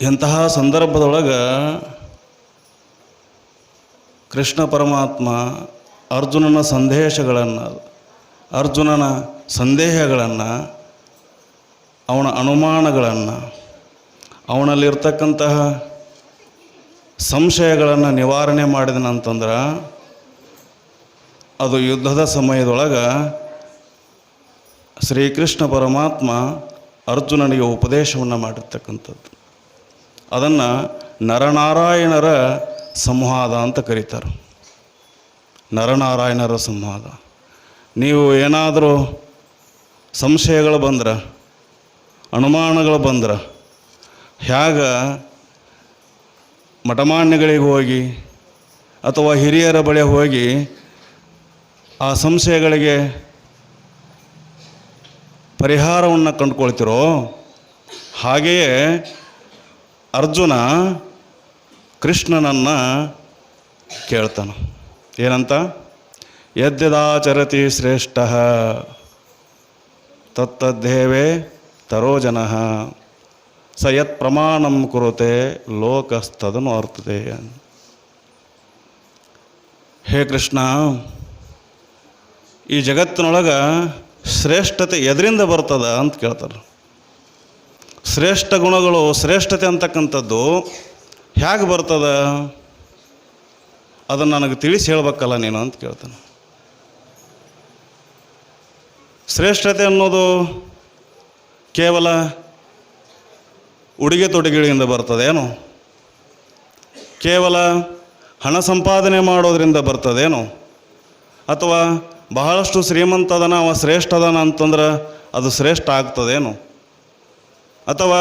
ಇಂತಹ ಸಂದರ್ಭದೊಳಗೆ ಕೃಷ್ಣ ಪರಮಾತ್ಮ ಅರ್ಜುನನ ಸಂದೇಶಗಳನ್ನು, ಅರ್ಜುನನ ಸಂದೇಹಗಳನ್ನು, ಅವನ ಅನುಮಾನಗಳನ್ನು, ಅವನಲ್ಲಿರ್ತಕ್ಕಂತಹ ಸಂಶಯಗಳನ್ನು ನಿವಾರಣೆ ಮಾಡಿದನಂತಂದ್ರೆ ಅದು ಯುದ್ಧದ ಸಮಯದೊಳಗೆ ಶ್ರೀಕೃಷ್ಣ ಪರಮಾತ್ಮ ಅರ್ಜುನನಿಗೆ ಉಪದೇಶವನ್ನು ಮಾಡಿರ್ತಕ್ಕಂಥದ್ದು. ಅದನ್ನು ನರನಾರಾಯಣರ ಸಂವಾದ ಅಂತ ಕರೀತಾರೆ. ನರನಾರಾಯಣರ ಸಂವಾದ. ನೀವು ಏನಾದರೂ ಸಂಶಯಗಳು ಬಂದ್ರೆ, ಅನುಮಾನಗಳು ಬಂದ್ರೆ, ಹ್ಯಾಗ ಮಠಮಾನ್ಯಗಳಿಗೆ ಹೋಗಿ ಅಥವಾ ಹಿರಿಯರ ಬಳಿ ಹೋಗಿ ಆ ಸಂಶಯಗಳಿಗೆ ಪರಿಹಾರವನ್ನು ಕಂಡುಕೊಳ್ತಿರೋ ಹಾಗೆಯೇ ಅರ್ಜುನ ಕೃಷ್ಣನನ್ನು ಕೇಳ್ತಾನೆ. ಏನಂತ? ಯದ್ಯದಾಚರತಿ ಶ್ರೇಷ್ಠ, ತತ್ತದ್ದೇವೇ ತರೋಜನ ಸ ಯತ್ ಪ್ರಮಾಣಂ ಕುರುತೆ ಲೋಕಸ್ತದನು ಅರ್ಥತೆ ಹೇ ಕೃಷ್ಣ, ಈ ಜಗತ್ತಿನೊಳಗೆ ಶ್ರೇಷ್ಠತೆ ಎದರಿಂದ ಬರ್ತದ ಅಂತ ಕೇಳ್ತಾರೆ. ಶ್ರೇಷ್ಠ ಗುಣಗಳು, ಶ್ರೇಷ್ಠತೆ ಅಂತಕ್ಕಂಥದ್ದು ಹೇಗೆ ಬರ್ತದ? ಅದನ್ನು ನನಗೆ ತಿಳಿಸಿ ಹೇಳ್ಬೇಕಲ್ಲ ನೀನು ಅಂತ ಕೇಳ್ತಾನೆ. ಶ್ರೇಷ್ಠತೆ ಅನ್ನೋದು ಕೇವಲ ಉಡುಗೆ ತೊಡುಗೆಗಳಿಂದ ಬರ್ತದೇನು ಕೇವಲ ಹಣ ಸಂಪಾದನೆ ಮಾಡೋದರಿಂದ ಬರ್ತದೇನು? ಅಥವಾ ಬಹಳಷ್ಟು ಶ್ರೀಮಂತದನ ಅವ ಶ್ರೇಷ್ಠದನ ಅಂತಂದ್ರೆ ಅದು ಶ್ರೇಷ್ಠ ಆಗ್ತದೇನು? ಅಥವಾ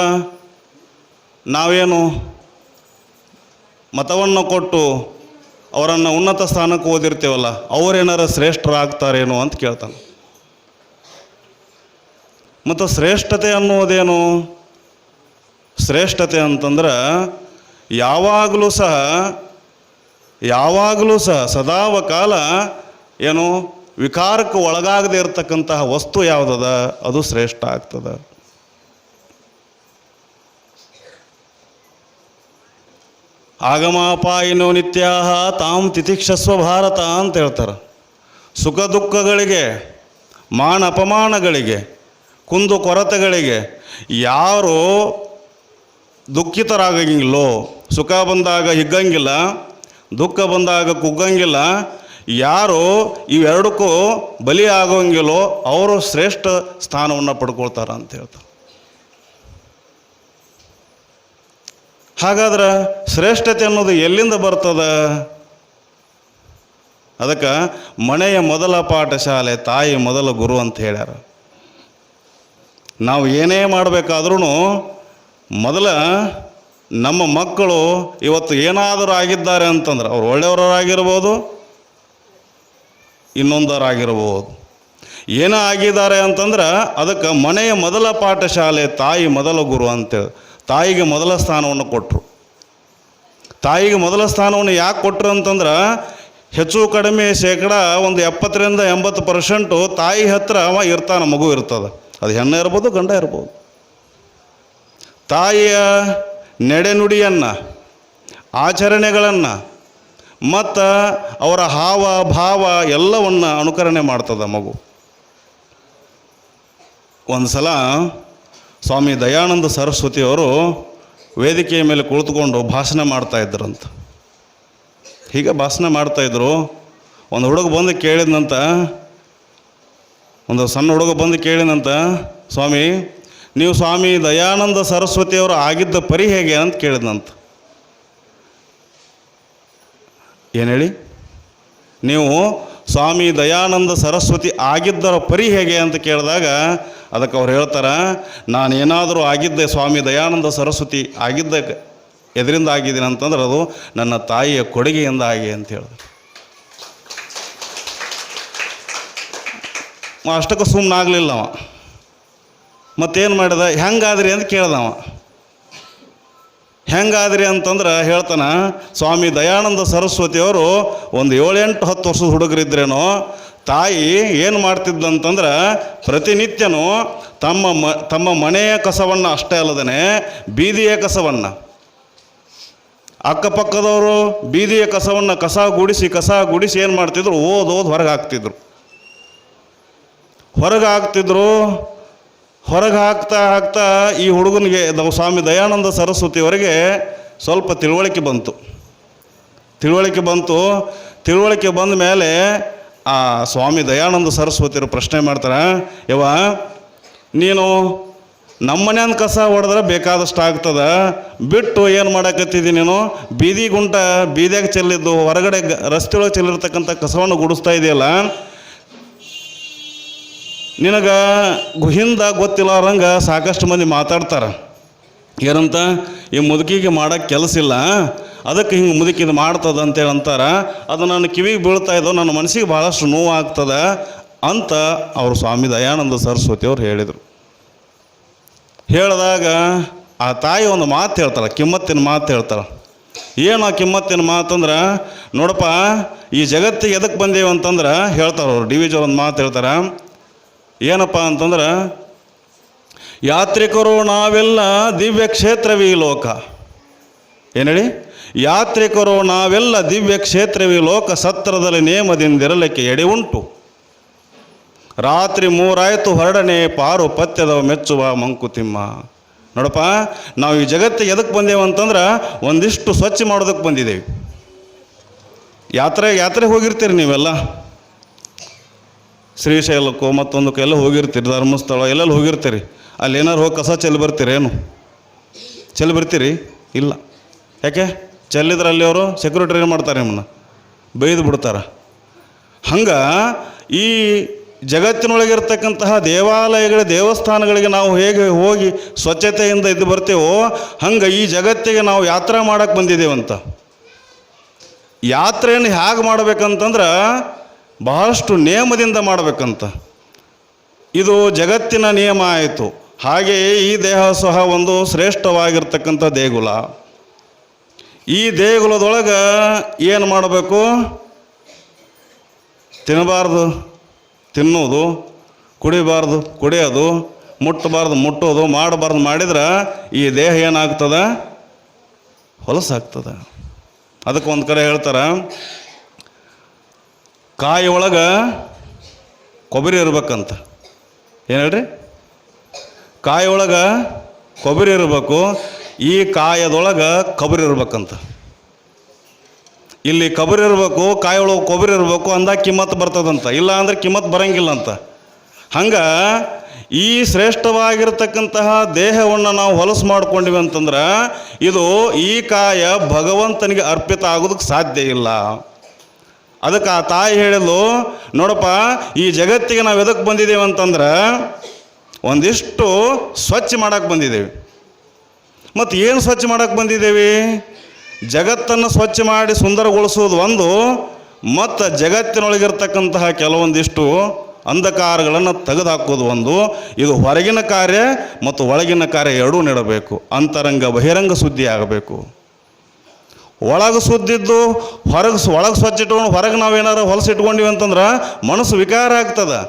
ನಾವೇನು ಮತವನ್ನು ಕೊಟ್ಟು ಅವರನ್ನು ಉನ್ನತ ಸ್ಥಾನಕ್ಕೆ ಓದಿರ್ತೀವಲ್ಲ ಅವರೇನಾರ ಶ್ರೇಷ್ಠರಾಗ್ತಾರೇನೋ ಅಂತ ಕೇಳ್ತಾನೆ. ಮತ್ತು ಶ್ರೇಷ್ಠತೆ ಅನ್ನುವುದೇನು? ಶ್ರೇಷ್ಠತೆ ಅಂತಂದ್ರೆ ಯಾವಾಗಲೂ ಸಹ ಯಾವಾಗಲೂ ಸಹ ಸದಾವ ಕಾಲ ಏನು ವಿಕಾರಕ್ಕೆ ಒಳಗಾಗದೇ ಇರತಕ್ಕಂತಹ ವಸ್ತು ಯಾವುದದ? ಅದು ಶ್ರೇಷ್ಠ ಆಗ್ತದೆ. ಆಗಮಾಪಾಯಿನೋ ನಿತ್ಯಾಹ, ತಾಂ ತಿತಿಕ್ಷಸ್ವ ಭಾರತ ಅಂತ ಹೇಳ್ತಾರೆ. ಸುಖ ದುಃಖಗಳಿಗೆ, ಮಾನ ಅಪಮಾನಗಳಿಗೆ, ಕುಂದು ಕೊರತೆಗಳಿಗೆ ಯಾರು ದುಃಖಿತರಾಗಂಗಿಲ್ಲೋ, ಸುಖ ಬಂದಾಗ ಹಿಗ್ಗಂಗಿಲ್ಲ, ದುಃಖ ಬಂದಾಗ ಕುಗ್ಗಂಗಿಲ್ಲ, ಯಾರು ಇವೆರಡಕ್ಕೂ ಬಲಿ ಆಗೋಂಗಿಲ್ಲೋ ಅವರು ಶ್ರೇಷ್ಠ ಸ್ಥಾನವನ್ನು ಪಡ್ಕೊಳ್ತಾರ ಅಂತ ಹೇಳ್ತಾರೆ. ಹಾಗಾದ್ರೆ ಶ್ರೇಷ್ಠತೆ ಅನ್ನೋದು ಎಲ್ಲಿಂದ ಬರ್ತದ? ಅದಕ್ಕೆ ಮನೆಯ ಮೊದಲ ಪಾಠಶಾಲೆ ತಾಯಿ ಮೊದಲ ಗುರು ಅಂತ ಹೇಳ್ಯಾರ. ನಾವು ಏನೇ ಮಾಡಬೇಕಾದ್ರೂ ಮೊದಲ ನಮ್ಮ ಮಕ್ಕಳು ಇವತ್ತು ಏನಾದರೂ ಆಗಿದ್ದಾರೆ ಅಂತಂದ್ರೆ ಅವ್ರು ಒಳ್ಳೆಯವರಾಗಿರ್ಬೋದು ಇನ್ನೊಂದರಾಗಿರ್ಬೋದು ಏನೋ ಆಗಿದ್ದಾರೆ ಅಂತಂದ್ರೆ ಅದಕ್ಕೆ ಮನೆಯ ಮೊದಲ ಪಾಠಶಾಲೆ ತಾಯಿ ಮೊದಲ ಗುರು ಅಂತೇಳಿ ತಾಯಿಗೆ ಮೊದಲ ಸ್ಥಾನವನ್ನು ಕೊಟ್ಟರು ತಾಯಿಗೆ ಮೊದಲ ಸ್ಥಾನವನ್ನು ಯಾಕೆ ಕೊಟ್ಟರು ಅಂತಂದ್ರೆ ಹೆಚ್ಚು ಕಡಿಮೆ ಶೇಕಡ ಒಂದು ಎಪ್ಪತ್ತರಿಂದ ಎಂಬತ್ತು ಪರ್ಸೆಂಟು ತಾಯಿ ಹತ್ತಿರ ಅವ ಇರ್ತಾನೆ, ಮಗು ಇರ್ತದೆ. ಅದು ಹೆಣ್ಣು ಇರ್ಬೋದು, ಗಂಡ ಇರ್ಬೋದು. ತಾಯಿಯ ನಡೆನುಡಿಯನ್ನು, ಆಚರಣೆಗಳನ್ನು ಮತ್ತು ಅವರ ಹಾವ, ಭಾವ ಎಲ್ಲವನ್ನು ಅನುಕರಣೆ ಮಾಡ್ತದೆ ಮಗು. ಒಂದು ಸಲ ಸ್ವಾಮಿ ದಯಾನಂದ ಸರಸ್ವತಿಯವರು ವೇದಿಕೆಯ ಮೇಲೆ ಕುಳಿತುಕೊಂಡು ಭಾಷಣ ಮಾಡ್ತಾ ಇದ್ರಂತ ಹೀಗೆ ಭಾಷಣ ಮಾಡ್ತಾಯಿದ್ರು ಒಂದು ಹುಡುಗ ಬಂದು ಕೇಳಿದಂತ ಒಂದು ಸಣ್ಣ ಹುಡುಗ ಬಂದು ಕೇಳಿದಂತ ಸ್ವಾಮಿ, ನೀವು ಸ್ವಾಮಿ ದಯಾನಂದ ಸರಸ್ವತಿಯವರು ಆಗಿದ್ದ ಪರಿ ಹೇಗೆ? ಅಂತ ಕೇಳಿದಂತ ಏನು ಹೇಳಿ? ನೀವು ಸ್ವಾಮಿ ದಯಾನಂದ ಸರಸ್ವತಿ ಆಗಿದ್ದರ ಪರಿ ಹೇಗೆ? ಅಂತ ಕೇಳಿದಾಗ ಅದಕ್ಕೆ ಅವ್ರು ಹೇಳ್ತಾರೆ, ನಾನು ಏನಾದರೂ ಆಗಿದ್ದೆ ಸ್ವಾಮಿ ದಯಾನಂದ ಸರಸ್ವತಿ ಆಗಿದ್ದ ಎದರಿಂದ ಆಗಿದ್ದೀನಿ ಅಂತಂದ್ರೆ ಅದು ನನ್ನ ತಾಯಿಯ ಕೊಡುಗೆಯಿಂದ ಆಗಿ ಅಂತ ಹೇಳಿದ್ರು. ಅಷ್ಟಕ್ಕೆ ಸುಮ್ಮನೆ ಸುಮ್ಮನಾಗಲಿಲ್ಲ ಅವ. ಮತ್ತೇನು ಮಾಡಿದ? ಹೆಂಗಾದ್ರಿ? ಅಂತ ಕೇಳ್ದವ ಹೆಂಗಾದ್ರಿ? ಅಂತಂದ್ರೆ ಹೇಳ್ತಾನೆ, ಸ್ವಾಮಿ ದಯಾನಂದ ಸರಸ್ವತಿಯವರು ಒಂದು ಏಳೆಂಟು ಹತ್ತು ವರ್ಷದ ಹುಡುಗರಿದ್ರೇನೋ ತಾಯಿ ಏನು ಮಾಡ್ತಿದ್ದಂತಂದ್ರೆ ಪ್ರತಿನಿತ್ಯನೂ ತಮ್ಮ ಮ, ತಮ್ಮ ಮನೆಯ ಕಸವನ್ನು ಅಷ್ಟೇ ಅಲ್ಲದೇ ಬೀದಿಯ ಕಸವನ್ನು. ಅಕ್ಕಪಕ್ಕದವರು ಬೀದಿಯ ಕಸವನ್ನು ಕಸ ಗುಡಿಸಿ ಕಸ ಗುಡಿಸಿ ಏನು ಮಾಡ್ತಿದ್ರು? ಓದ್ ಓದ್ ಹೊರಗೆ ಹಾಕ್ತಿದ್ರು. ಹೊರಗೆ ಹಾಕ್ತಿದ್ರು, ಹೊರಗೆ ಹಾಕ್ತಾ ಹಾಕ್ತಾ ಈ ಹುಡುಗನಿಗೆ ಸ್ವಾಮಿ ದಯಾನಂದ ಸರಸ್ವತಿಯವರಿಗೆ ಸ್ವಲ್ಪ ತಿಳುವಳಿಕೆ ಬಂತು. ತಿಳುವಳಿಕೆ ಬಂತು. ತಿಳುವಳಿಕೆ ಬಂದ ಮೇಲೆ ಆ ಸ್ವಾಮಿ ದಯಾನಂದ ಸರಸ್ವತಿಯರು ಪ್ರಶ್ನೆ ಮಾಡ್ತಾರೆ ಯವ ನೀನು ನಮ್ಮನ್ಯಾನ ಕಸ ಹೊಡೆದ್ರೆ ಬೇಕಾದಷ್ಟು ಆಗ್ತದ, ಬಿಟ್ಟು ಏನು ಮಾಡಕತ್ತಿದ್ದಿ ನೀನು? ಬೀದಿ ಗುಂಟ ಬೀದಿಯಾಗ ಚೆಲ್ಲಿದ್ದು, ಹೊರಗಡೆ ರಸ್ತೆ ಒಳಗೆ ಚೆಲ್ಲಿರ್ತಕ್ಕಂಥ ಕಸವನ್ನು ಗುಡಿಸ್ತಾ ಇದೆಯಲ್ಲ? ನಿನಗೆ ಹಿಂದ ಗೊತ್ತಿಲ್ಲಾರಂಗ ಸಾಕಷ್ಟು ಮಂದಿ ಮಾತಾಡ್ತಾರೆ. ಏನಂತ, ಈ ಮುದುಕಿಗೆ ಮಾಡೋಕ್ಕೆ ಕೆಲಸ ಇಲ್ಲ. ಅದಕ್ಕೆ ಹಿಂಗೆ ಮುದುಕಿ ಮಾಡ್ತದೆ ಅಂತೇಳಿ ಅಂತಾರೆ, ಅದು ನನ್ನ ಕಿವಿಗೆ ಬೀಳ್ತಾ ಇದ್ದೋ ನನ್ನ ಮನಸ್ಸಿಗೆ ಭಾಳಷ್ಟು ನೋವು ಆಗ್ತದೆ ಅಂತ ಅವರು ಸ್ವಾಮಿ ದಯಾನಂದ ಸರಸ್ವತಿ ಅವ್ರು ಹೇಳಿದರು. ಹೇಳಿದಾಗ ಆ ತಾಯಿ ಒಂದು ಮಾತು ಹೇಳ್ತಾಳೆ, ಕಿಮ್ಮತ್ತಿನ ಮಾತು ಹೇಳ್ತಾಳೆ. ಏನು ಆ ಕಿಮ್ಮತ್ತಿನ ಮಾತಂದ್ರೆ ನೋಡಪ್ಪ, ಈ ಜಗತ್ತಿಗೆ ಎದಕ್ಕೆ ಬಂದೇವು ಅಂತಂದ್ರೆ ಹೇಳ್ತಾರೆ ಅವರು, ಡಿ ವಿ ಒಂದು ಮಾತು ಹೇಳ್ತಾರೆ. ಏನಪ್ಪ ಅಂತಂದ್ರೆ, ಯಾತ್ರಿಕರು ನಾವೆಲ್ಲ ದಿವ್ಯ ಕ್ಷೇತ್ರವೀ ಲೋಕ. ಏನು ಹೇಳಿ? ಯಾತ್ರಿಕರು ನಾವೆಲ್ಲ ದಿವ್ಯ ಕ್ಷೇತ್ರವೇ ಲೋಕ ಸತ್ರದಲ್ಲಿ ನೇಮದಿಂದಿರಲಿಕ್ಕೆ ಎಡೆ ಉಂಟು. ರಾತ್ರಿ ಮೂರಾಯಿತು ಹೊರಡನೆ ಪಾರು ಪತ್ಯದವ ಮೆಚ್ಚುವ ಮಂಕುತಿಮ್ಮ. ನೋಡಪ್ಪ, ನಾವು ಈ ಜಗತ್ತಿಗೆ ಎದಕ್ಕೆ ಬಂದೇವು ಅಂತಂದ್ರೆ ಒಂದಿಷ್ಟು ಸ್ವಚ್ಛ ಮಾಡೋದಕ್ಕೆ ಬಂದಿದ್ದೇವೆ. ಯಾತ್ರೆ ಯಾತ್ರೆ ಹೋಗಿರ್ತೀರಿ ನೀವೆಲ್ಲ? ಶ್ರೀಶೈಲಕ್ಕೂ ಮತ್ತೊಂದಕ್ಕೂ ಎಲ್ಲ ಹೋಗಿರ್ತೀರಿ, ಧರ್ಮಸ್ಥಳ ಎಲ್ಲೆಲ್ಲಿ ಹೋಗಿರ್ತೀರಿ? ಅಲ್ಲಿ ಏನಾರು ಹೋಗಿ ಕಸ ಚೆಲ್ಲಿ ಬರ್ತೀರೇನು? ಚೆಲ್ಲಿ ಬರ್ತೀರಿ? ಇಲ್ಲ. ಯಾಕೆ? ಚೆಲ್ಲಿದ್ರೆ ಅಲ್ಲಿ ಅವರು ಸೆಕ್ಯೂರಿಟಿ ಏನು ಮಾಡ್ತಾರೆ ನಿಮ್ಮನ್ನು? ಬೈದು ಬಿಡ್ತಾರೆ. ಹಂಗೆ ಈ ಜಗತ್ತಿನೊಳಗಿರ್ತಕ್ಕಂತಹ ದೇವಾಲಯಗಳ ದೇವಸ್ಥಾನಗಳಿಗೆ ನಾವು ಹೇಗೆ ಹೋಗಿ ಸ್ವಚ್ಛತೆಯಿಂದ ಇದ್ದು ಬರ್ತೇವೋ, ಹಂಗೆ ಈ ಜಗತ್ತಿಗೆ ನಾವು ಯಾತ್ರೆ ಮಾಡಕ್ಕೆ ಬಂದಿದ್ದೇವಂತ ಯಾತ್ರೆಯನ್ನು ಹೇಗೆ ಮಾಡಬೇಕಂತಂದ್ರೆ ಬಹಳಷ್ಟು ನಿಯಮದಿಂದ ಮಾಡಬೇಕಂತ. ಇದು ಜಗತ್ತಿನ ನಿಯಮ ಆಯಿತು. ಹಾಗೆಯೇ ಈ ದೇಹ ಸಹ ಒಂದು ಶ್ರೇಷ್ಠವಾಗಿರ್ತಕ್ಕಂಥ ದೇಗುಲ. ಈ ದೇಗುಲದೊಳಗೆ ಏನು ಮಾಡಬೇಕು? ತಿನ್ನಬಾರ್ದು ತಿನ್ನೋದು ಕುಡಿಬಾರ್ದು, ಕುಡಿಯೋದು, ಮುಟ್ಟಬಾರ್ದು, ಮುಟ್ಟೋದು, ಮಾಡಬಾರ್ದು ಮಾಡಿದ್ರೆ ಈ ದೇಹ ಏನಾಗ್ತದೆ? ಹೊಲಸಾಗ್ತದೆ. ಅದಕ್ಕೆ ಒಂದು ಕಡೆ ಹೇಳ್ತಾರೆ, ಕಾಯಿ ಒಳಗೆ ಕೊಬ್ಬರಿ ಇರ್ಬೇಕಂತ. ಏನು ಹೇಳ್ರಿ? ಕಾಯಿ ಒಳಗೆ ಕೊಬ್ಬರಿ ಇರಬೇಕು ಈ ಕಾಯದೊಳಗೆ ಕಬರಿ ಇರ್ಬೇಕಂತ. ಇಲ್ಲಿ ಕಬರಿ ಇರಬೇಕು ಕಾಯೊಳಗೆ ಕೊಬ್ಬರಿ ಇರಬೇಕು ಅಂದ ಕಿಮ್ಮತ್ತು ಬರ್ತದಂತ. ಇಲ್ಲ ಅಂದ್ರೆ ಕಿಮ್ಮತ್ತು ಬರಂಗಿಲ್ಲ ಅಂತ ಹಂಗೆ ಈ ಶ್ರೇಷ್ಠವಾಗಿರ್ತಕ್ಕಂತಹ ದೇಹವನ್ನು ನಾವು ಹೊಲಸು ಮಾಡ್ಕೊಂಡಿವಿ ಅಂತಂದ್ರೆ ಇದು ಈ ಕಾಯ ಭಗವಂತನಿಗೆ ಅರ್ಪಿತ ಆಗೋದಕ್ಕೆ ಸಾಧ್ಯ ಇಲ್ಲ. ಅದಕ್ಕೆ ಆ ತಾಯಿ ಹೇಳಿದ್ಲು, ನೋಡಪ್ಪ, ಈ ಜಗತ್ತಿಗೆ ನಾವು ಎದಕ್ಕೆ ಬಂದಿದ್ದೇವೆ ಅಂತಂದ್ರೆ ಒಂದಿಷ್ಟು ಸ್ವಚ್ಛ ಮಾಡಕ್ಕೆ ಬಂದಿದ್ದೇವೆ ಮತ್ತು ಏನು ಸ್ವಚ್ಛ ಮಾಡಕ್ಕೆ ಬಂದಿದ್ದೇವೆ? ಜಗತ್ತನ್ನು ಸ್ವಚ್ಛ ಮಾಡಿ ಸುಂದರಗೊಳಿಸೋದು ಒಂದು, ಮತ್ತು ಜಗತ್ತಿನೊಳಗಿರ್ತಕ್ಕಂತಹ ಕೆಲವೊಂದಿಷ್ಟು ಅಂಧಕಾರಗಳನ್ನು ತೆಗೆದುಹಾಕೋದು ಒಂದು. ಇದು ಹೊರಗಿನ ಕಾರ್ಯ ಮತ್ತು ಒಳಗಿನ ಕಾರ್ಯ ಎರಡೂ ನೀಡಬೇಕು. ಅಂತರಂಗ ಬಹಿರಂಗ ಸುದ್ದಿ ಆಗಬೇಕು. ಒಳಗೆ ಸುದ್ದಿದ್ದು, ಹೊರಗೆ ಒಳಗೆ ಸ್ವಚ್ಛ ಇಟ್ಕೊಂಡು ಹೊರಗೆ ನಾವೇನಾರು ಹೊಲಸು ಇಟ್ಕೊಂಡಿವಿ ಅಂತಂದ್ರೆ ಮನಸ್ಸು ವಿಕಾರ ಆಗ್ತದೆ.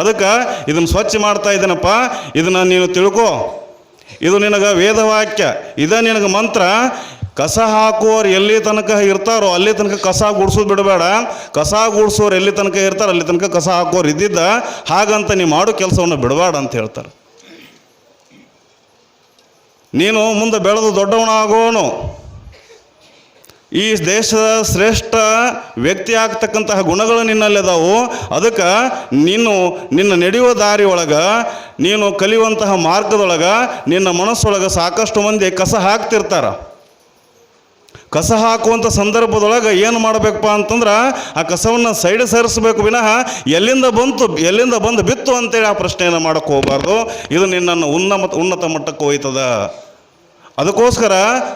ಅದಕ್ಕೆ ಇದನ್ನು ಸ್ವಚ್ಛ ಮಾಡ್ತಾ ಇದ್ದೀನಪ್ಪ ಇದನ್ನು ನೀನು ತಿಳ್ಕೊ. ಇದು ನಿನಗೆ ವೇದವಾಕ್ಯ. ಇದ ನಿನಗೆ ಮಂತ್ರ. ಕಸ ಹಾಕುವವ್ರು ಎಲ್ಲಿ ತನಕ ಇರ್ತಾರೋ ಅಲ್ಲಿ ತನಕ ಕಸ ಗುಡ್ಸೋದು ಬಿಡಬೇಡ. ಕಸ ಗುಡ್ಸೋರು ಎಲ್ಲಿ ತನಕ ಇರ್ತಾರೋ ಅಲ್ಲಿ ತನಕ ಕಸ ಹಾಕೋರು ಇದ್ದಿದ್ದ ಹಾಗಂತ ನೀ ಮಾಡೋ ಕೆಲಸವನ್ನು ಬಿಡಬೇಡ ಅಂತ ಹೇಳ್ತಾರೆ. ನೀನು ಮುಂದೆ ಬೆಳೆದು ದೊಡ್ಡವನಾಗೋನು. ಈ ದೇಶದ ಶ್ರೇಷ್ಠ ವ್ಯಕ್ತಿ ಆಗ್ತಕ್ಕಂತಹ ಗುಣಗಳು ನಿನ್ನಲ್ಲಿ ಅದಾವು ಅದಕ್ಕೆ ನೀನು ನಿನ್ನ ನಡೆಯುವ ದಾರಿ ಒಳಗೆ ನೀನು ಕಲಿಯುವಂತಹ ಮಾರ್ಗದೊಳಗೆ ನಿನ್ನ ಮನಸ್ಸೊಳಗೆ ಸಾಕಷ್ಟು ಮಂದಿ ಕಸ ಹಾಕ್ತಿರ್ತಾರ. ಕಸ ಹಾಕುವಂಥ ಸಂದರ್ಭದೊಳಗೆ ಏನು ಮಾಡಬೇಕಪ್ಪ ಅಂತಂದ್ರೆ ಆ ಕಸವನ್ನು ಸೈಡ್ ಸರಿಸಬೇಕು ವಿನಃ ಎಲ್ಲಿಂದ ಬಂತು, ಎಲ್ಲಿಂದ ಬಂದು ಬಿತ್ತು ಅಂತೇಳಿ ಆ ಪ್ರಶ್ನೆಯನ್ನು ಮಾಡೋಕ್ಕೆ ಹೋಗಬಾರ್ದು. ಇದು ನಿನ್ನನ್ನು ಉನ್ನತ ಉನ್ನತ ಮಟ್ಟಕ್ಕೆ ಹೋಯ್ತದ. ಅದಕ್ಕೋಸ್ಕರ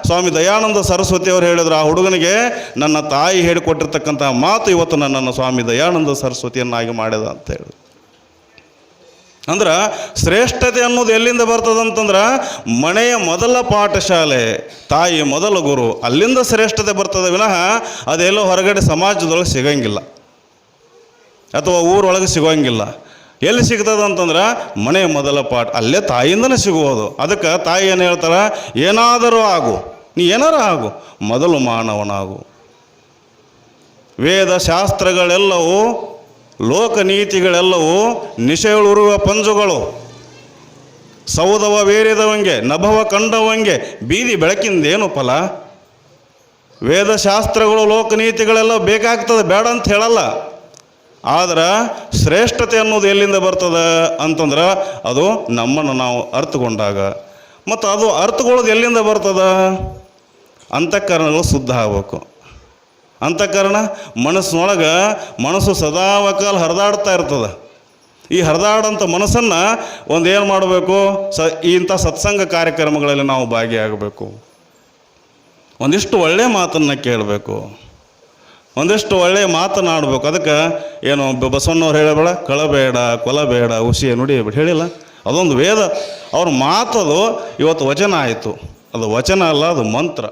ಸ್ವಾಮಿ ದಯಾನಂದ ಸರಸ್ವತಿ ಅವರು ಹೇಳಿದ್ರು, ಆ ಹುಡುಗನಿಗೆ ನನ್ನ ತಾಯಿ ಹೇಳಿಕೊಟ್ಟಿರ್ತಕ್ಕಂತಹ ಮಾತು ಇವತ್ತು ನನ್ನನ್ನು ಸ್ವಾಮಿ ದಯಾನಂದ ಸರಸ್ವತಿಯನ್ನಾಗಿ ಮಾಡಿದ ಅಂತ ಹೇಳಿ. ಅಂದ್ರೆ ಶ್ರೇಷ್ಠತೆ ಅನ್ನೋದು ಎಲ್ಲಿಂದ ಬರ್ತದಂತಂದ್ರೆ ಮನೆಯ ಮೊದಲ ಪಾಠಶಾಲೆ, ತಾಯಿ ಮೊದಲ ಗುರು, ಅಲ್ಲಿಂದ ಶ್ರೇಷ್ಠತೆ ಬರ್ತದೆ ವಿನಃ ಅದೆಲ್ಲೋ ಹೊರಗಡೆ ಸಮಾಜದೊಳಗೆ ಸಿಗಂಗಿಲ್ಲ. ಅಥವಾ ಊರೊಳಗೆ ಸಿಗೋಂಗಿಲ್ಲ. ಎಲ್ಲಿ ಸಿಗ್ತದೆ ಅಂತಂದ್ರೆ ಮನೆಯ ಮೊದಲ ಪಾಠ, ಅಲ್ಲೇ ತಾಯಿಯಿಂದನೇ ಸಿಗುವುದು. ಅದಕ್ಕೆ ತಾಯಿ ಏನು ಹೇಳ್ತಾರೆ? ಏನಾದರೂ ಆಗು, ನೀ ಏನಾರ ಆಗು, ಮೊದಲು ಮಾನವನಾಗು. ವೇದ ಶಾಸ್ತ್ರಗಳೆಲ್ಲವೂ ಲೋಕನೀತಿಗಳೆಲ್ಲವೂ ನಿಶೆಯುಳುರುವ ಪಂಜುಗಳು. ಸೌದವ ಬೇರಿದವಂಗೆ, ನಭವ ಕಂಡವಂಗೆ, ಬೀದಿ ಬೆಳಕಿಂದೇನು ಫಲ? ವೇದಶಾಸ್ತ್ರಗಳು ಲೋಕನೀತಿಗಳೆಲ್ಲ ಬೇಕಾಗ್ತದೆ, ಬೇಡ ಅಂತ ಹೇಳಲ್ಲ. ಆದ್ರೆ ಶ್ರೇಷ್ಠತೆ ಅನ್ನೋದು ಎಲ್ಲಿಂದ ಬರ್ತದೆ ಅಂತಂದ್ರೆ ಅದು ನಮ್ಮನ್ನು ನಾವು ಅರ್ಥಗೊಂಡಾಗ ಮತ್ತು ಅದು ಅರ್ಥಗೊಳ್ಳೋದು ಎಲ್ಲಿಂದ ಬರ್ತದ? ಅಂತಃಕರಣಗಳು ಶುದ್ಧ ಆಗಬೇಕು. ಅಂತಃಕರಣ ಮನಸ್ಸಿನೊಳಗೆ ಮನಸ್ಸು ಸದಾವಕಾಲ ಹರಿದಾಡ್ತಾ ಇರ್ತದೆ. ಈ ಹರಿದಾಡಂಥ ಮನಸ್ಸನ್ನು ಒಂದು ಏನು ಮಾಡಬೇಕು? ಸ ಇಂಥ ಸತ್ಸಂಗ ಕಾರ್ಯಕ್ರಮಗಳಲ್ಲಿ ನಾವು ಭಾಗಿಯಾಗಬೇಕು. ಒಂದಿಷ್ಟು ಒಳ್ಳೆಯ ಮಾತನ್ನು ಕೇಳಬೇಕು. ಒಂದಿಷ್ಟು ಒಳ್ಳೆಯ ಮಾತನಾಡಬೇಕು. ಅದಕ್ಕೆ ಏನು ಬಸವಣ್ಣವ್ರು ಹೇಳಬೇಡ, ಕಳಬೇಡ, ಕೊಲಬೇಡ, ಹುಸಿಯ ನುಡಿಯಬೇಡ ಹೇಳಿಲ್ಲ. ಅದೊಂದು ವೇದ. ಅವ್ರ ಮಾತದು ಇವತ್ತು ವಚನ ಆಯಿತು. ಅದು ವಚನ ಅಲ್ಲ, ಅದು ಮಂತ್ರ.